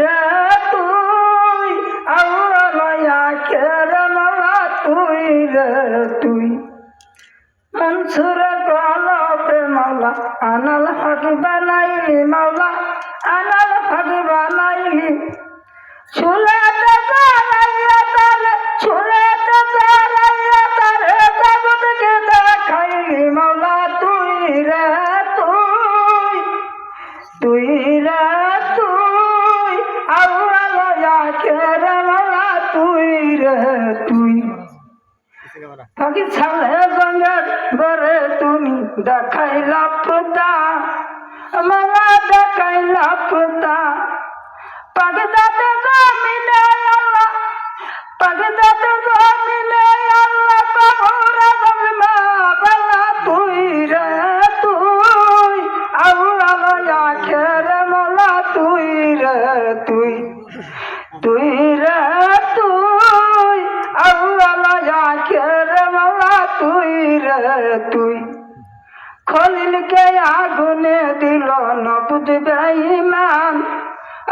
রে তুই, আল্লাহ তুই রে তুই। মনসুরে গলবে মাওলা আনাল হক বানাইলি মাওলা আনাল হক বানাইলি। চুল রে, তুই। পাখি ছাড়ে জঙ্গল বরে তুমি দেখাইলা পুতা মালা দেখাইলা পুতা পাখি দাতে জমিনে আল্লাহ পাখি দাতে জমিনে আল্লাহ কবরে জন্মা বেলা তুই রে, তুই। আউয়ালা খেরে মালা তুই রে, তুই। তুই রে তুই। খলিলকে আগুনে দিল নবুদ বেঈমান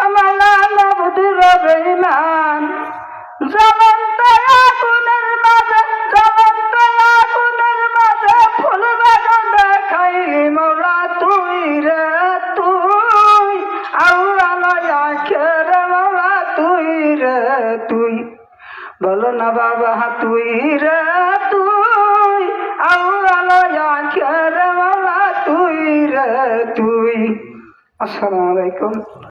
আমালা নবুদ বেঈমান জ্বলন্ত আগুনের মাঝে, জ্বলন্ত আগুনের মাঝে ফুল বাগান দেখাইলি মৌলা তুই রে তুই। আল্লাহ খেরে মালা তুই রে তুই। বলো না বাবা তুই রে তুই। তুই। আসসালামু আলাইকুম।